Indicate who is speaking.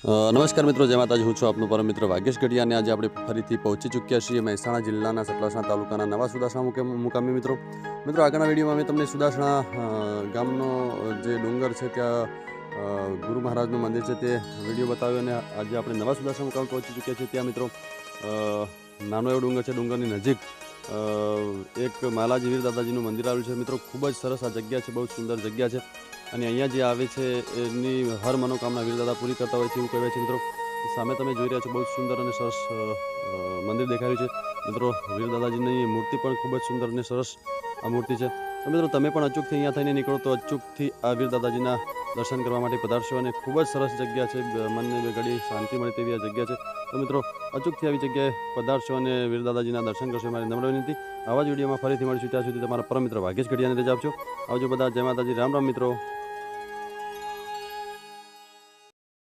Speaker 1: નમસ્કાર મિત્રો, જય માતાજી. હું છું આપનો પરમ મિત્ર ભાગ્યેશ ગઢિયા આજે આપણે ફરીથી પહોંચી ચૂક્યા છીએ મહેસાણા જિલ્લાના સતલાસણા તાલુકાના નવા સુદાસણા મુકામ મિત્રો. મિત્રો, આગળના વિડીયોમાં અમે તમને સુદાસણા ગામનો જે ડુંગર છે ત્યાં ગુરુ મહારાજનું મંદિર છે તે વીડિયો બતાવ્યો અને આજે આપણે નવા સુદાસણા મુકામ પહોંચી ચૂક્યા છીએ. ત્યાં મિત્રો નાનો એવો ડુંગર છે, ડુંગરની નજીક. એક માલાજી વીર દાદાજીનું મંદિર આવેલું છે. મિત્રો, ખૂબ જ સરસ આ જગ્યા છે, બહુ સુંદર જગ્યા છે. અને અહીંયા જે આવે છે, એની હર મનોકામના વીરદાદા પૂરી કરતા હોય છે એવું કહેવાય છે મિત્રો. સામે તમે જોઈ રહ્યા છો, બહુ સુંદર અને સરસ મંદિર દેખાયું છે. મિત્રો, વીરદાદાજીની મૂર્તિ પણ ખૂબ જ સુંદર અને સરસ આ મૂર્તિ છે. તો મિત્રો, તમે પણ અચૂકથી અહીંયા થઈને નીકળો તો અચૂકથી આ વીરદાદાજીના દર્શન કરવા માટે પધારશો અને ખૂબ જ સરસ જગ્યા છે. મનને બે ઘડી શાંતિ મળે તેવી આ જગ્યા છે. તો મિત્રો, અચૂકથી આવી જગ્યાએ પધારશો અને વીરદાદાજીના દર્શન કરશો મારી નમ્ર વિનંતી. આવા જ વિડીયોમાં ફરીથી મળીશું. ત્યાં સુધી તમારા પરમ મિત્ર ભાગ્યેશ ઘડિયાને રજા આપજો. આવજો બધા. જય માતાજી. રામ રામ મિત્રો.